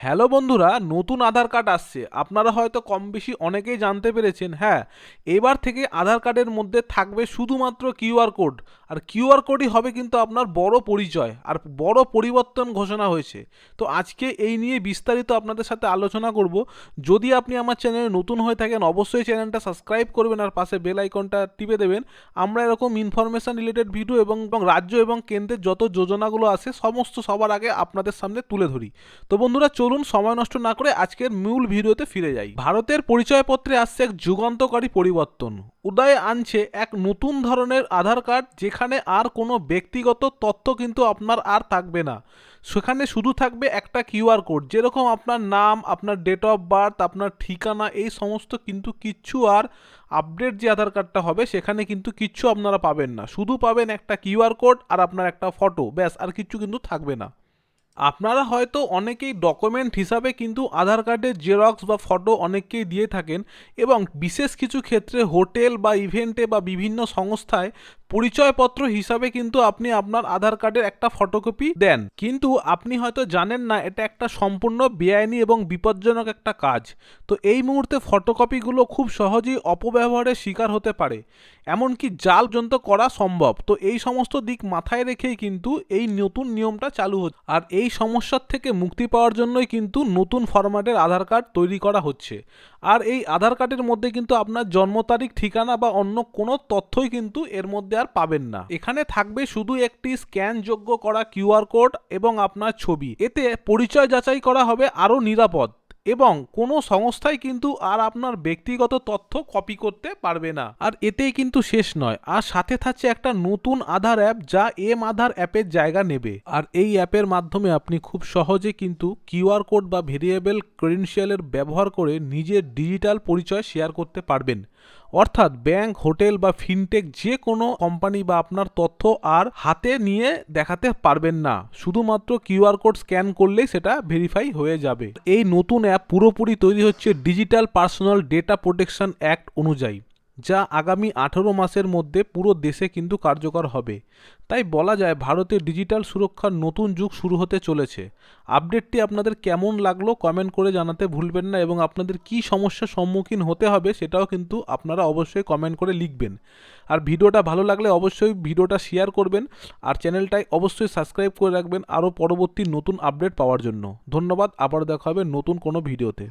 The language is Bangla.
হ্যালো বন্ধুরা, নতুন আধার কার্ড আসছে। আপনারা হয়তো কম বেশি অনেকেই জানতে পেরেছেন হ্যাঁ এবার থেকে আধার কার্ডের মধ্যে থাকবে শুধুমাত্র কিউআর কোড। আর কিউআর কোডই হবে কিন্তু আপনার বড় পরিচয় আর বড় পরিবর্তন ঘোষণা হয়েছে। তো আজকে এই নিয়ে বিস্তারিত আপনাদের সাথে আলোচনা করব। যদি আপনি আমার চ্যানেলে নতুন হয়ে থাকেন, অবশ্যই চ্যানেলটা সাবস্ক্রাইব করবেন আর পাশে বেল আইকনটা টিপে দেবেন। আমরা এরকম ইনফরমেশন রিলেটেড ভিডিও এবং রাজ্য এবং কেন্দ্রের যত যোজনাগুলো আছে, সমস্ত সবার আগে আপনাদের সামনে তুলে ধরি। তো বন্ধুরা সময় নষ্ট না করে আজকের মূল ভিডিওতে ফিরে যাই। ভারতের পরিচয়পত্রে আসছে এক যুগান্তকারী পরিবর্তন। উদয় আনছে এক নতুন ধরনের আধার কার্ড যেখানে আর কোনো ব্যক্তিগত তথ্য কিন্তু আপনার আর থাকবে না। সেখানে শুধু থাকবে একটা কিউআর কোড। যেরকম আপনার নাম, আপনার ডেট অফ বার্থ আপনার ঠিকানা, এই সমস্ত কিন্তু কিচ্ছু আর আপডেট যে আধার কার্ডটা হবে, সেখানে কিন্তু কিচ্ছু আপনারা পাবেন না। শুধু পাবেন একটা কিউআর কোড আর আপনার একটা ফটো ব্যাস, আর কিচ্ছু কিন্তু থাকবে না। আপনারা হয়তো অনেকেই ডকুমেন্ট হিসাবে কিন্তু আধার কার্ডের জেরক্স বা ফটো অনেককেই দিয়ে থাকেন এবং বিশেষ কিছু ক্ষেত্রে হোটেল বা ইভেন্টে বা বিভিন্ন সংস্থায় পরিচয়পত্র হিসাবে কিন্তু আপনি আপনার আধার কার্ডের একটা ফটোকপি দেন। কিন্তু আপনি হয়তো জানেন না, এটা একটা সম্পূর্ণ বেআইনি এবং বিপজ্জনক একটা কাজ। তো এই মুহূর্তে ফটোকপিগুলো খুব সহজেই অপব্যবহারের শিকার হতে পারে। এমনকি জাল পর্যন্ত করা সম্ভব। তো এই সমস্ত দিক মাথায় রেখেই কিন্তু এই নতুন নিয়মটা চালু হচ্ছে। আর এই সমস্যার থেকে মুক্তি পাওয়ার জন্যই কিন্তু নতুন ফরম্যাটের আধার কার্ড তৈরি করা হচ্ছে। আর এই আধার কার্ডের মধ্যে কিন্তু আপনার জন্ম তারিখ, ঠিকানা বা অন্য কোনো তথ্যই কিন্তু এর মধ্যে আর পাবেন না। এখানে থাকবে শুধু একটি স্ক্যানযোগ্য করা কিউআর কোড এবং আপনার ছবি। এতে পরিচয় যাচাই করা হবে আরও নিরাপদ এবং কোনো সংস্থাই কিন্তু আর আপনার ব্যক্তিগত তথ্য কপি করতে পারবে না। আর এতেই কিন্তু শেষ নয়। আর সাথে থাকছে একটা নতুন আধার অ্যাপ যা এম আধার অ্যাপের জায়গা নেবে। আর এই অ্যাপের মাধ্যমে আপনি খুব সহজে কিন্তু কিউআর কোড বা ভেরিয়েবল ক্রেডেনশিয়ালের ব্যবহার করে নিজের ডিজিটাল পরিচয় শেয়ার করতে পারবেন। অর্থাৎ ব্যাংক, হোটেল বা ফিনটেক যে কোনো কোম্পানি বা আপনার তথ্য আর হাতে নিয়ে দেখাতে পারবেন না। শুধুমাত্র কিউআর কোড স্ক্যান করলেই সেটা ভেরিফাই হয়ে যাবে। এই নতুন অ্যাপ পুরোপুরি তৈরি হচ্ছে digital personal data protection act অনুযায়ী। যা আগামী আঠেরো মাসের মধ্যে পুরো দেশে কিন্তু কার্যকর হবে। তাই বলা যায় ভারতে ডিজিটাল সুরক্ষার নতুন যুগ শুরু হতে চলেছে। আপডেটটি আপনাদের কেমন লাগল কমেন্ট করে জানাতে ভুলবেন না এবং আপনাদের কি সমস্যার সম্মুখীন হতে হবে সেটাও কিন্তু আপনারা অবশ্যই কমেন্ট করে লিখবেন। আর ভিডিওটা ভালো লাগলে অবশ্যই ভিডিওটা শেয়ার করবেন আর চ্যানেলটাই অবশ্যই সাবস্ক্রাইব করে রাখবেন আরও পরবর্তী নতুন আপডেট পাওয়ার জন্য। ধন্যবাদ আবার দেখা হবে নতুন কোনো ভিডিওতে।